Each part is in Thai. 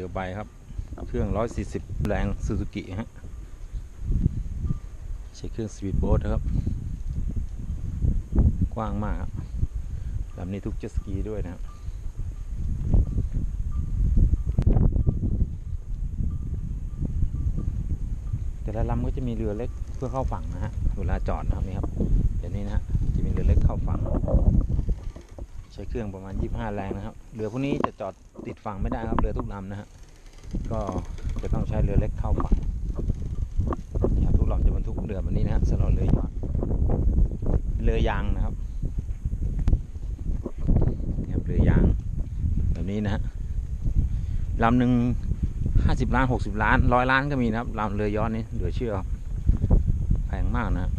รือใบครับ เครื่อง 140 แรงซูซูกิฮะใช้เครื่องสปีดโบ๊ทนะครับ กว้างมากครับลำนี้ทุกเจ็ตสกีด้วยนะครับแต่ละลำก็จะมีเรือเล็กเพื่อเข้าฝั่งนะฮะเวลาจอดนะครับนี่ครับเดี๋ยวนี้นะฮะจะมีเรือเล็กเข้าฝั่ง ใช้เครื่องประมาณ 25 แรงนะครับเรือพวกนี้จะจอด ติดฝั่งไม่ได้ครับเรือทุกลำนะฮะก็จะต้องใช้เรือเล็กเข้าฝั่งนี่ครับทุกลำจะบรรทุกเรือแบบนี้นะฮะสำหรับเรือยอชต์เรือยางนะครับนี่ครับเรือยางแบบนี้นะฮะลำหนึ่งห้าสิบล้านหกสิบล้านร้อยล้านก็มีนะครับลำเรือยอชต์นี่เหลือเชื่อแพงมากนะฮะ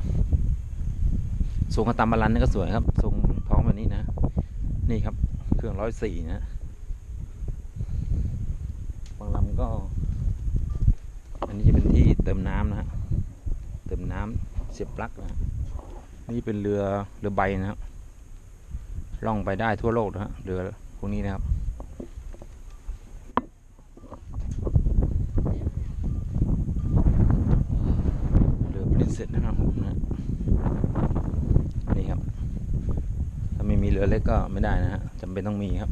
ทรงกระตามบาลันนี่ก็สวยครับทรงท้องแบบนี้นะ นี่ครับเครื่องร้อยสี่นะ บางลำ ก็ อันนี้จะเป็นที่เติมน้ำนะฮะเติมน้ำเสียบปลั๊กนะนี่เป็นเรือเรือใบนะครับล่องไปได้ทั่วโลกนะฮะเรือพวกนี้นะครับเรือปรินเซสนะครับนะฮะนี่ครับ ถ้าไม่มีเรือเล็กก็ไม่ได้นะฮะจำเป็นต้องมีครับ